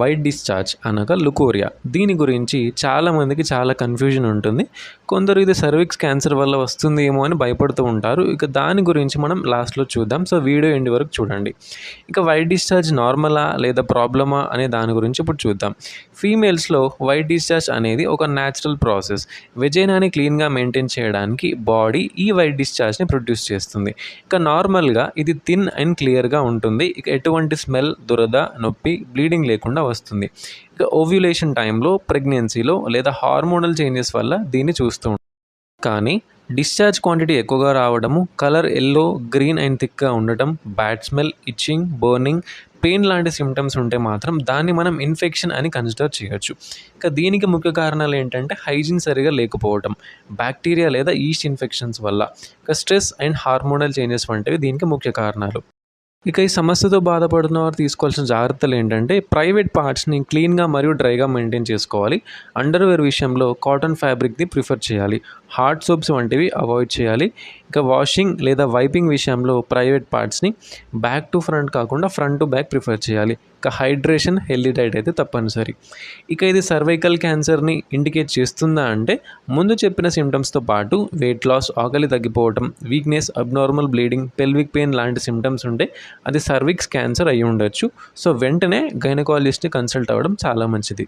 White discharge అనగా leucorrhoea. దీని గురించి చాలామందికి చాలా కన్ఫ్యూజన్ ఉంటుంది. కొందరు ఇది సర్విక్స్ క్యాన్సర్ వల్ల వస్తుందేమో అని భయపడుతూ ఉంటారు. ఇక దాని గురించి మనం లాస్ట్లో చూద్దాం. సో వీడియో ఎండ్ వరకు చూడండి. ఇక వైట్ డిశ్చార్జ్ నార్మలా లేదా ప్రాబ్లమా అనే దాని గురించి ఇప్పుడు చూద్దాం. ఫీమేల్స్లో వైట్ డిశ్చార్జ్ అనేది ఒక న్యాచురల్ ప్రాసెస్ విజయనాన్ని క్లీన్గా మెయింటైన్ చేయడానికి బాడీ ఈ వైట్ డిశ్చార్జ్ని ప్రొడ్యూస్ చేస్తుంది. ఇక నార్మల్గా ఇది థిన్ అండ్ క్లియర్గా ఉంటుంది. ఇక ఎటువంటి స్మెల్ దురద నొప్పి బ్లీడింగ్ లేకుండా వస్తుంది. ఇక ఓవ్యులేషన్ టైంలో ప్రెగ్నెన్సీలో లేదా హార్మోనల్ చేంజెస్ వల్ల దీన్ని చూస్తూ కానీ డిశ్చార్జ్ క్వాంటిటీ ఎక్కువగా రావడము కలర్ ఎల్లో గ్రీన్ అండ్ థిక్గా ఉండటం bad smell itching burning pain లాంటి సిమ్టమ్స్ ఉంటే మాత్రం దాన్ని మనం ఇన్ఫెక్షన్ అని కన్సిడర్ చేయొచ్చు. ఇక దీనికి ముఖ్య కారణాలు ఏంటంటే హైజీన్ సరిగా లేకపోవడం బ్యాక్టీరియా లేదా ఈస్ట్ ఇన్ఫెక్షన్స్ వల్ల. ఇక స్ట్రెస్ అండ్ హార్మోనల్ చేంజెస్ వంటివి దీనికి ముఖ్య కారణాలు. ఇక ఈ సమస్యతో బాధపడుతున్న వారు తీసుకోవాల్సిన జాగ్రత్తలు ఏంటంటే ప్రైవేట్ పార్ట్స్ని క్లీన్గా మరియు డ్రైగా మెయింటైన్ చేసుకోవాలి. అండర్వేర్ విషయంలో కాటన్ ఫ్యాబ్రిక్ని ప్రిఫర్ చేయాలి. హార్డ్ సోప్స్ వంటివి అవాయిడ్ చేయాలి. ఇంకా వాషింగ్ లేదా వైపింగ్ విషయంలో ప్రైవేట్ పార్ట్స్ని బ్యాక్ టు ఫ్రంట్ కాకుండా ఫ్రంట్ టు బ్యాక్ ప్రిఫర్ చేయాలి. ఇక హైడ్రేషన్ హెల్దీ డైట్ అయితే తప్పనిసరి. ఇక ఇది సర్వైకల్ క్యాన్సర్ని ఇండికేట్ చేస్తుందా అంటే ముందు చెప్పిన సిమ్టమ్స్తో పాటు వెయిట్ లాస్ ఆకలి తగ్గిపోవటం weakness abnormal bleeding pelvic pain లాంటి సిమ్టమ్స్ ఉంటే అది సర్విక్స్ క్యాన్సర్ అయి ఉండొచ్చు. సో వెంటనే గైనకాలజిస్ట్ని కన్సల్ట్ అవ్వడం చాలా మంచిది.